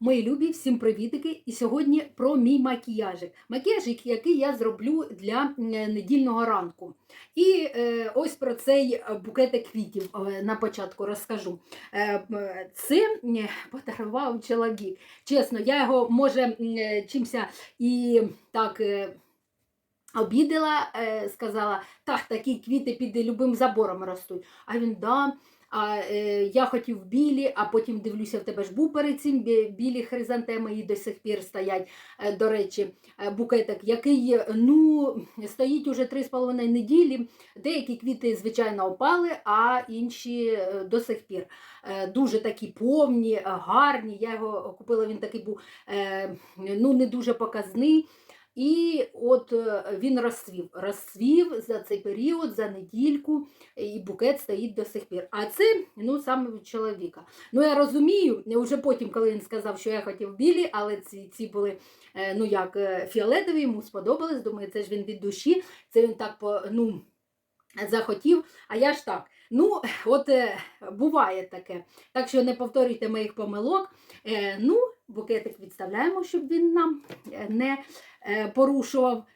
Мої любі, всім привітики! І сьогодні про мій макіяжик. Макіяжик, який я зроблю для недільного ранку. І е, ось про цей букетик квітів е, на початку розкажу. Е, це подарував чоловік. Чесно, я його може е, чимся і так. е, Обідала, сказала, так, такі квіти під любим забором ростуть. А він да. А е, я хотів білі, а потім дивлюся, в тебе ж був перед цим білі хризантеми і до сих пір стоять. Е, до речі, е, букетик, який е, ну, стоїть уже 3,5 неділі. Деякі квіти, звичайно, опали, а інші е, до сих пір. Е, дуже такі повні, гарні. Я його купила, він такий був е, ну, не дуже показний. І от е, він розцвів. Розцвів за цей період, за недільку, і букет стоїть до сих пір. А це ну, саме від чоловіка. Ну, я розумію, вже потім, коли він сказав, що я хотів білі, але ці, ці були е, ну, як е, фіолетові, йому сподобались. Думаю, це ж він від душі, це він так ну, захотів, а я ж так. Ну, от е, буває таке. Так що не повторюйте моїх помилок. Е, ну, букетик відставляємо, щоб він нам е, не е, порушував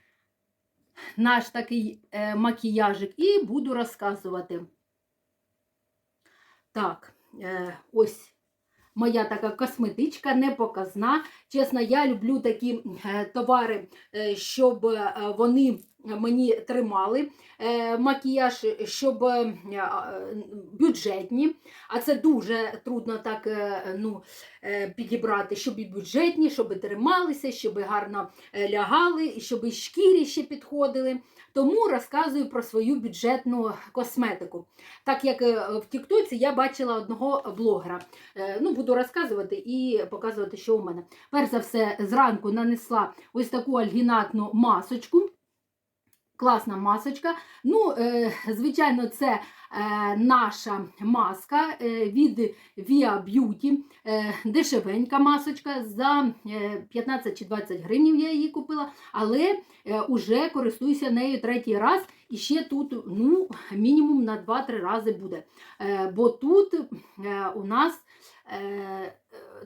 наш такий е, макіяжик. І буду розказувати. Так, ось моя така косметичка непоказна. Чесно, я люблю такі товари, щоб вони мені тримали е, макіяж, щоб е, бюджетні. А це дуже трудно так е, ну, підібрати, щоб і бюджетні, щоб і трималися, щоб і гарно лягали, і щоб і шкірі ще підходили. Тому розказую про свою бюджетну косметику. Так як в Тіктоці я бачила одного блогера. Ну, буду розказувати і показувати, що у мене. Перш за все, зранку нанесла ось таку альгінатну масочку. Класна масочка. Ну, е, звичайно, це е, наша маска е, від Via Beauty. Дешевенька масочка. За е, 15 чи 20 гривень я її купила, але е, уже користуюся нею третій раз. І ще тут ну, мінімум на 2-3 рази буде. Бо тут у нас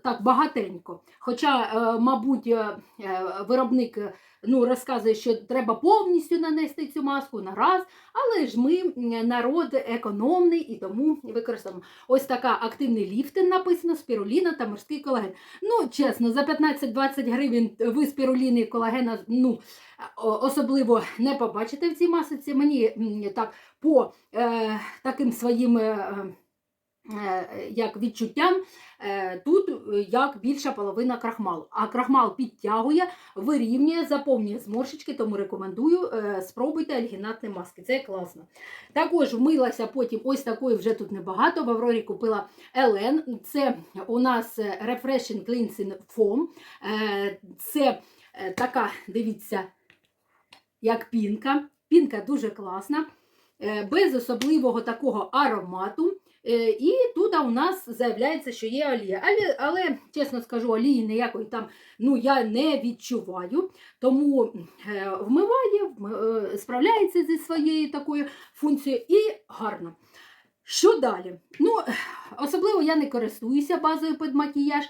так багатенько. Хоча, е, мабуть, е, е, виробник ну, розказує, що треба повністю нанести цю маску на раз, але ж ми народ економний і тому використовуємо. Ось така активний ліфтинг написано, спіруліна та морський колаген. Ну, чесно, за 15-20 гривень ви спіруліни і колагена ну, особливо не побачите в цій масиці. Мені так по е, таким своїм. Е, як відчуттям, е, тут е, як більша половина крахмалу. А крахмал підтягує, вирівнює, заповнює зморшечки, тому рекомендую е, спробуйте альгінатні маски. Це класно. Також вмилася потім ось такої вже тут небагато. В Аврорі купила Елен. Це у нас е, Refreshing Cleansing Foam. Е, Це е, така, дивіться, як пінка. Пінка дуже класна, е, без особливого такого аромату. Е, І тут у нас заявляється, що є олія. Але, але чесно скажу, олії ніякої там ну, я не відчуваю. Тому е, вмиває, вм- е, справляється зі своєю такою функцією і гарно. Що далі? Ну, особливо я не користуюся базою під макіяж.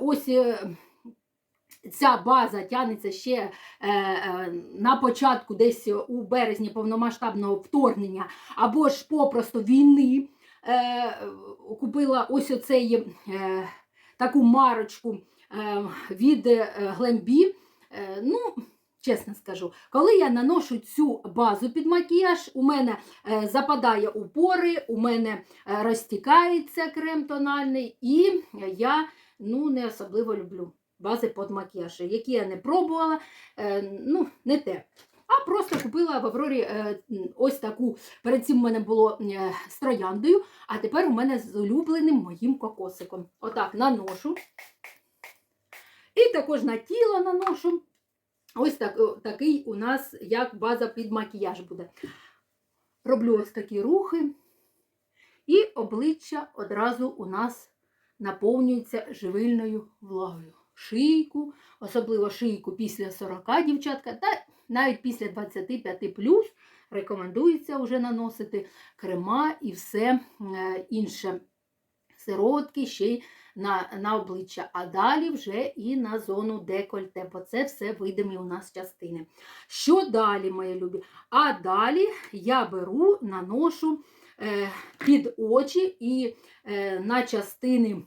Ось ця база тягнеться ще е, е, на початку, десь у березні повномасштабного вторгнення, або ж попросту війни. Е, Купила ось оцей е, таку марочку е, від е, Глембі. Е, ну, чесно скажу, коли я наношу цю базу під макіяж, у мене е, западає у пори, у мене е, розтікається крем тональний, і я ну, не особливо люблю бази під макіяж, які я не пробувала, е, ну, не те. Просто купила в Аврорі е, ось таку. Перед цим в мене було е, з трояндою, а тепер у мене з улюбленим моїм кокосиком. Отак наношу. І також на тіло наношу. Ось так, такий у нас як база під макіяж буде. Роблю ось такі рухи, і обличчя одразу у нас наповнюється живильною влагою. Шийку, особливо шийку після 40 дівчатка, та навіть після 25 плюс рекомендується вже наносити крема і все е, інше. Сиротки ще й на, на обличчя, а далі вже і на зону декольте, бо це все видимі у нас частини. Що далі, мої любі? А далі я беру, наношу е, під очі і е, на частини,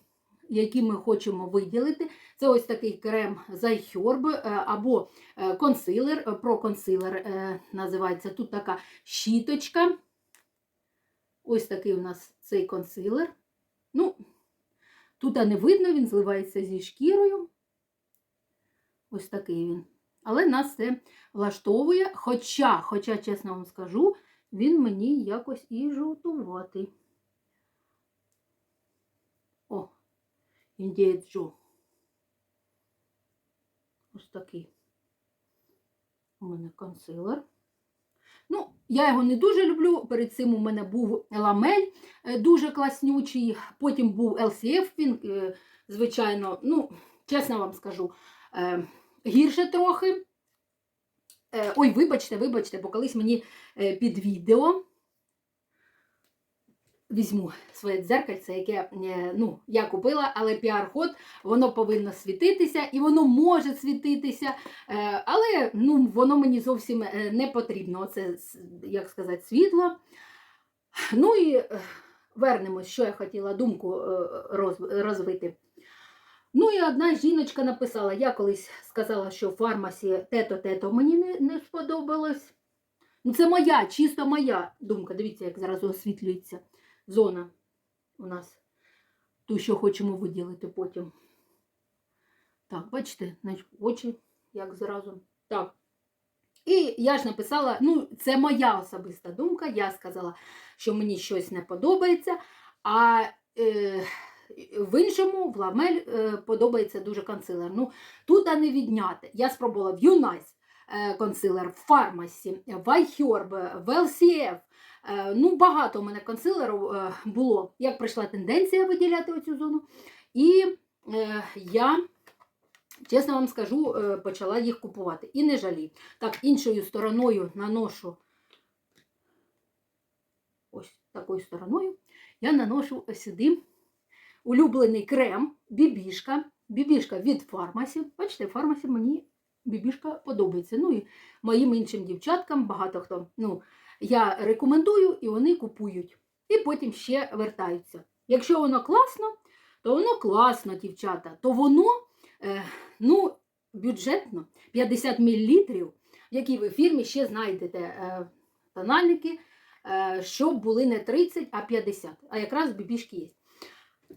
які ми хочемо виділити. Це ось такий крем Зайхьорб або е, консилер, е, про консилер е, називається. Тут така щіточка. Ось такий у нас цей консилер. Ну, тут не видно, він зливається зі шкірою. Ось такий він. Але нас це влаштовує. Хоча, хоча, чесно вам скажу, він мені якось і жовтуватий. О, індієць Джо. Ось такий. У мене консилер. Ну, я його не дуже люблю. Перед цим у мене був ламель е, дуже класнючий, потім був LCF, він, е, звичайно, ну, чесно вам скажу, е, гірше трохи. Ой, вибачте, вибачте, бо колись мені під відео візьму своє дзеркальце, яке е, ну, я купила, але піар-ход, воно повинно світитися, і воно може світитися, е, але ну, воно мені зовсім е, не потрібно. Оце, с- як сказати, світло. Ну і вернемось, що я хотіла думку розвити. Ну і одна жіночка написала, я колись сказала, що в фармасі тето-тето мені не, не сподобалось. Ну, це моя, чисто моя думка. Дивіться, як зараз освітлюється зона у нас. Ту, що хочемо виділити потім. Так, бачите, очі, як зразу. Так. І я ж написала, ну, це моя особиста думка. Я сказала, що мені щось не подобається, а е, в іншому, в ламель, е, подобається дуже консилер. Ну, тут а не відняти. Я спробувала в Юнайс е, консилер, в фармасі, в iHerb, в LCF. Е, ну, багато у мене консилерів е, було. Як прийшла тенденція виділяти оцю зону. І е, я, чесно вам скажу, почала їх купувати. І не жалію. Так, іншою стороною наношу ось такою стороною. Я наношу сюди улюблений крем, бібішка. Бібішка від фармасі. Бачите, фармасі мені бібішка подобається. Ну і моїм іншим дівчаткам багато хто. Ну, я рекомендую і вони купують. І потім ще вертаються. Якщо воно класно, то воно класно, дівчата, то воно е, ну, бюджетно 50 мл, в якій ви фірмі ще знайдете е, тональники, е, щоб були не 30, а 50. А якраз бібішки є.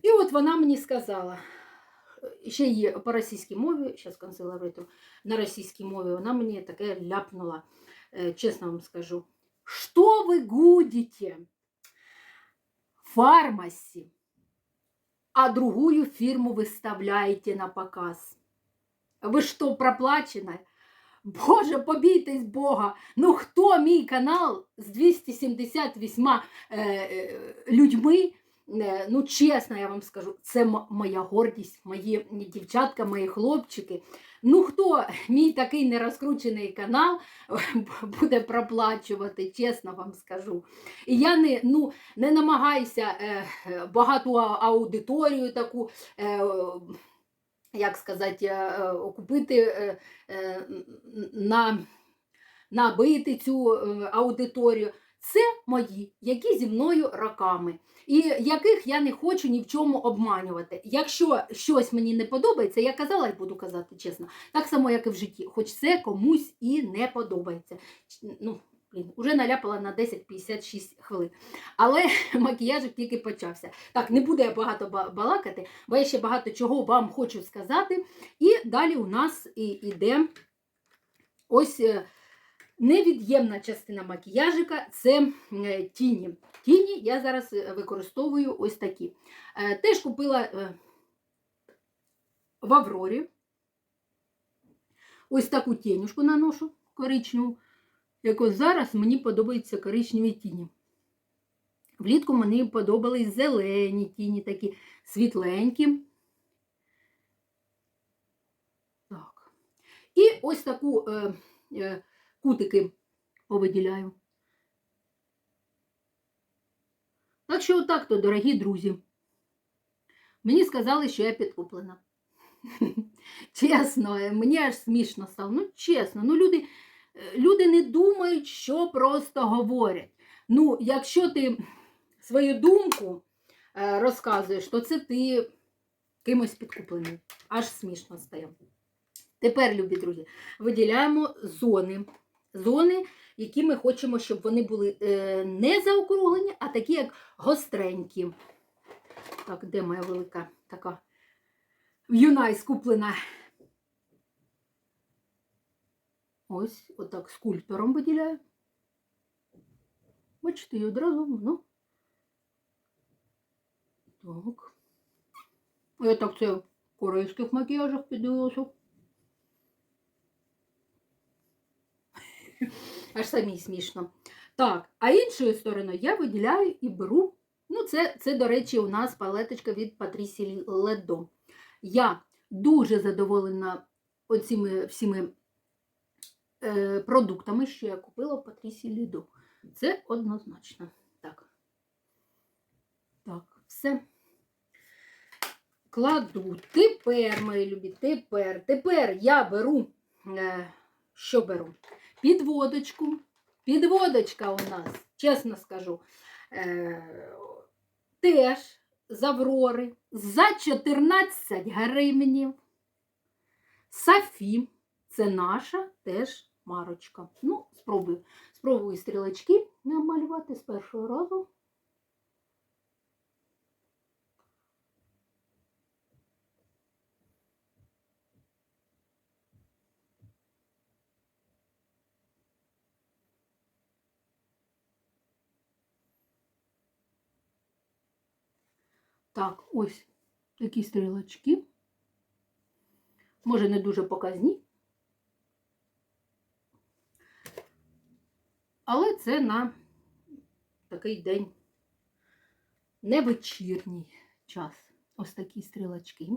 І от вона мені сказала, ще є по російській мові, зараз канцеляриту, на російській мові, вона мені таке ляпнула, чесно вам скажу. Что вы гудите? Фармаси. А другую фирму выставляете на показ. Ви що, проплачена? Боже, побійтесь Бога! Ну хто мій канал з 278 е, е, людьми? Е, ну, чесно, я вам скажу, це моя гордість, мої дівчатка, мої хлопчики. Ну, хто мій такий нерозкручений канал буде проплачувати, чесно вам скажу. І я не, ну, не намагаюся е, багату аудиторію таку. Е, як сказати, е, купити, е, е, на, набити цю е, аудиторію. Це мої, які зі мною роками, і яких я не хочу ні в чому обманювати. Якщо щось мені не подобається, я казала і буду казати чесно, так само, як і в житті, хоч це комусь і не подобається. Ну, блін, уже наляпала на 10-56 хвилин. Але макіяжик тільки почався. Так, не буду я багато балакати, бо я ще багато чого вам хочу сказати. І далі у нас іде ось. Невід'ємна частина макіяжика це е, тіні. Тіні я зараз е, використовую ось такі. Е, Теж купила в Аврорі. Ось таку тінюшку наношу коричневу. Як ось зараз мені подобаються коричневі тіні. Влітку мені подобались зелені тіні, такі світленькі. Так. І ось таку. Е, е, кутики повиділяю. Так що отак то, дорогі друзі. Мені сказали, що я підкуплена. Чесно, мені аж смішно стало. Ну, чесно, ну люди, люди не думають, що просто говорять. Ну, якщо ти свою думку е, розказуєш, то це ти кимось підкуплений. Аж смішно стає. Тепер, любі друзі, виділяємо зони. Зони, які ми хочемо, щоб вони були е, не заокруглені, а такі, як гостренькі. Так, де моя велика така юнай скуплена? Ось, отак скульптором виділяю. Бачите, і одразу, ну. Так. Я так це в корейських макіяжах піддивилася. Аж самі смішно. Так, а іншою стороною я виділяю і беру. Ну, це, це, до речі, у нас палеточка від Патрісі Ледо. Я дуже задоволена оціми всіми е, продуктами, що я купила в Патрісі Ледо. Це однозначно. Так. Так, все. Кладу. Тепер, мої любі, тепер, тепер я беру. Е, що беру? Підводочку. Підводочка у нас, чесно скажу, е, теж з Аврори за 14 гривнів. Сафі, це наша теж марочка. Ну, спробую. Спробую стрілочки намалювати з першого разу. Так, ось такі стрілочки. Може, не дуже показні. Але це на такий день не вечірній час. Ось такі стрілочки.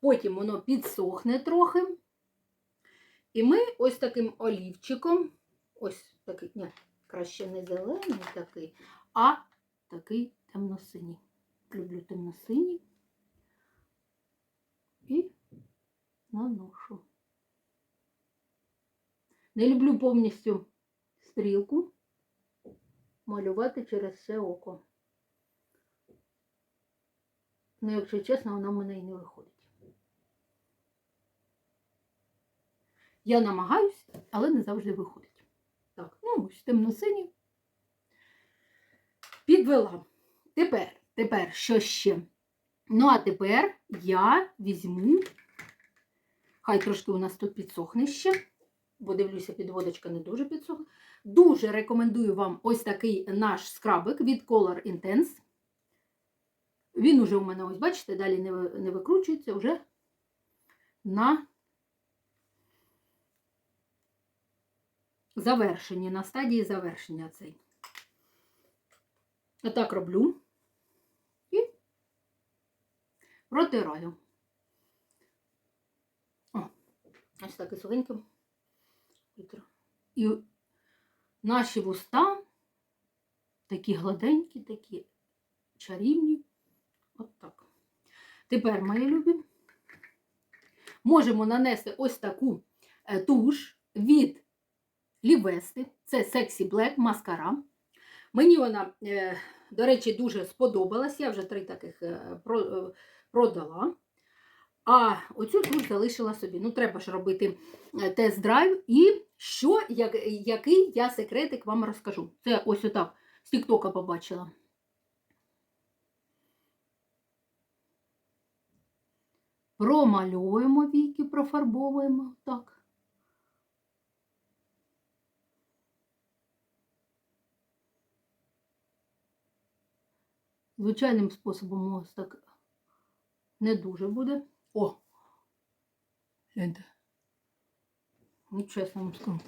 Потім воно підсохне трохи. І ми ось таким олівчиком, ось такий, ні, краще не зелений такий, а такий темно-синій. Люблю темно-синій. І наношу. Не люблю повністю стрілку малювати через все око. Ну, якщо чесно, вона в мене і не виходить. Я намагаюсь, але не завжди виходить. Так, ну ось темно-синій. Підвела. Тепер, тепер, що ще? Ну, а тепер я візьму, хай трошки у нас тут підсохне ще, бо дивлюся, підводочка не дуже підсохне. Дуже рекомендую вам ось такий наш скрабик від Color Intense. Він уже у мене, ось, бачите, далі не, не викручується вже на завершенні, на стадії завершення цей. Отак роблю і протираю. О, ось так і І наші вуста такі гладенькі, такі чарівні. От так. Тепер, мої любі, можемо нанести ось таку е, туш від Лівести. Це Sexy Black маскара. Мені вона, е, до речі, дуже сподобалась. Я вже три таких е, продала. А оцю туш залишила собі. Ну, треба ж робити е, тест-драйв. І що, як, який я секретик вам розкажу. Це ось отак з Тіктока побачила. Промальовуємо віки, профарбовуємо так. Звичайним способом ось так не дуже буде. О! Гляньте. Ну, чесно вам скажу.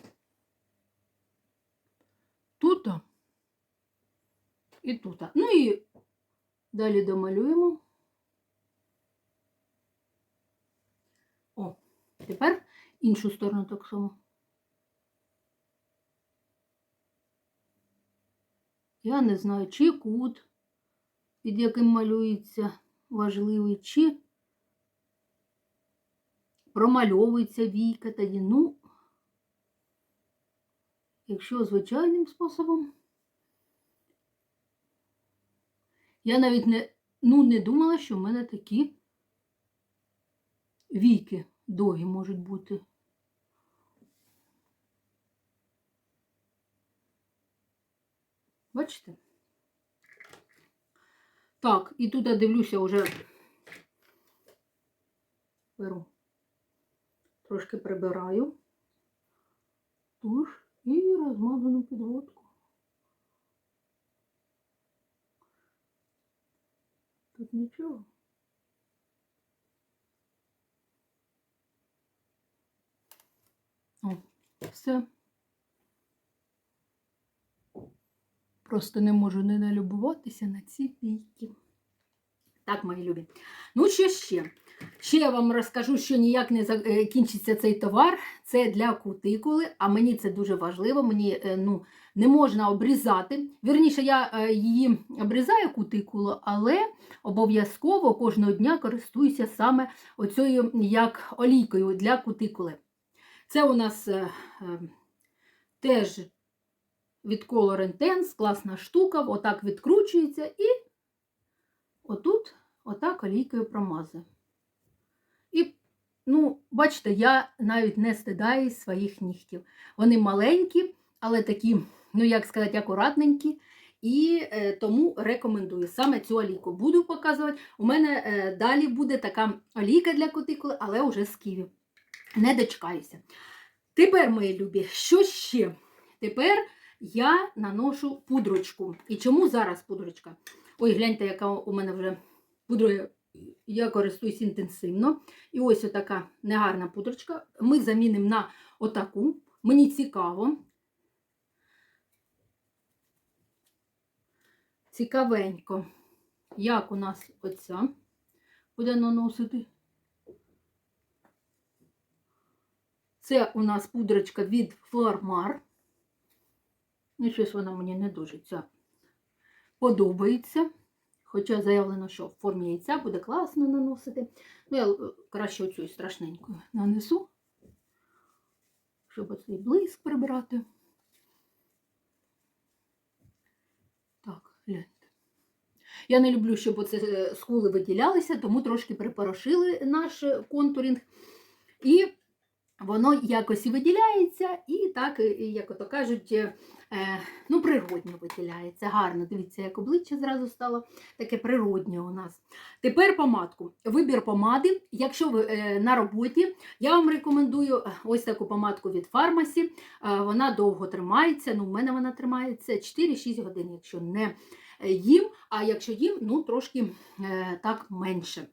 Тут і тут. Ну і далі домалюємо. О, тепер іншу сторону так само. Я не знаю, чи кут, під яким малюється важливий, чи промальовується війка тоді. Ну, якщо звичайним способом, я навіть не, ну, не думала, що в мене такі віки довгі можуть бути. Бачите? Так, і тут дивлюся вже беру, трошки прибираю туш і розмазану підводку. Тут нічого. О, все. Просто не можу не налюбуватися на ці пійки. Так, мої любі. Ну, що ще? Ще я вам розкажу, що ніяк не закінчиться цей товар. Це для кутикули, а мені це дуже важливо. Мені е, ну, не можна обрізати. Вірніше, я е, її обрізаю кутикулу, але обов'язково кожного дня користуюся саме оцею як олійкою для кутикули. Це у нас е, е, теж від Color Intense, класна штука, отак відкручується і отут отак олійкою промазую. І, ну, бачите, я навіть не стидаюсь своїх нігтів. Вони маленькі, але такі, ну, як сказати, акуратненькі. І е, тому рекомендую саме цю олійку. Буду показувати. У мене е, далі буде така олійка для кутикули, але вже з ківі. Не дочекаюся. Тепер, мої любі, що ще? Тепер я наношу пудрочку. І чому зараз пудрочка? Ой, гляньте, яка у мене вже пудрою я користуюсь інтенсивно. І ось отака негарна пудрочка. Ми замінимо на отаку. Мені цікаво. Цікавенько, як у нас оця буде наносити. Це у нас пудрочка від Флормар. І щось вона мені не дуже ця подобається. Хоча заявлено, що в формі яйця буде класно наносити. Ну, я е, краще оцю страшненькою нанесу, щоб оцей блиск прибрати. Так, гляньте. Я не люблю, щоб оце е, скули виділялися, тому трошки припорошили наш контурінг. І воно якось і виділяється, і так, як ото кажуть, е, ну, природньо виділяється. Гарно, дивіться, як обличчя зразу стало таке природнє у нас. Тепер помадку. Вибір помади. Якщо ви е, на роботі, я вам рекомендую ось таку помадку від фармасі. Е, вона довго тримається. Ну, в мене вона тримається 4-6 годин, якщо не їм, а якщо їм, ну трошки е, так менше.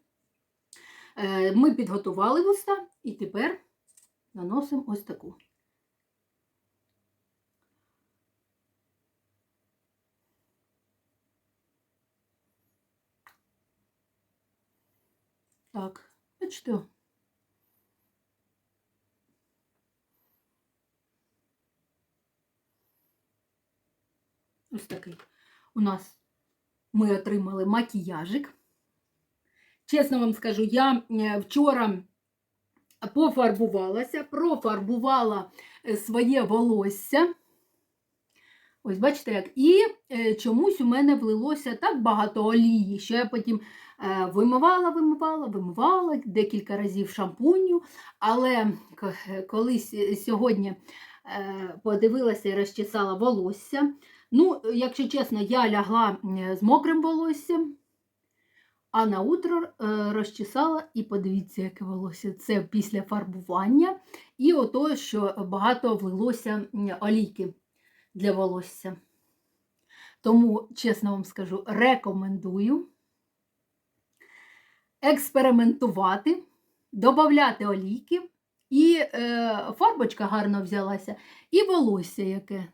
Е, Ми підготували вуста і тепер наносимо ось таку. Так, бачите. Ось такий. У нас ми отримали макіяжик. Чесно вам скажу, я е, вчора пофарбувалася, профарбувала е, своє волосся. Ось, бачите, як. І е, чомусь у мене влилося так багато олії, що я потім е, вимивала, вимивала, вимивала декілька разів шампуню. Але колись сьогодні подивилася і розчесала волосся. Ну, якщо чесно, я лягла з мокрим волоссям. А на утро е, розчесала і подивіться, яке волосся. Це після фарбування. І ото, що багато влилося олійки для волосся. Тому, чесно вам скажу, рекомендую експериментувати, додати олійки, і е, фарбочка гарно взялася, і волосся яке.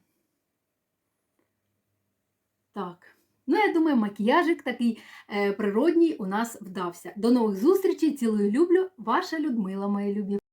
Так. Ну, я думаю, макіяжик такий е, природній у нас вдався. До нових зустрічей, цілую люблю, ваша Людмила, мої любі.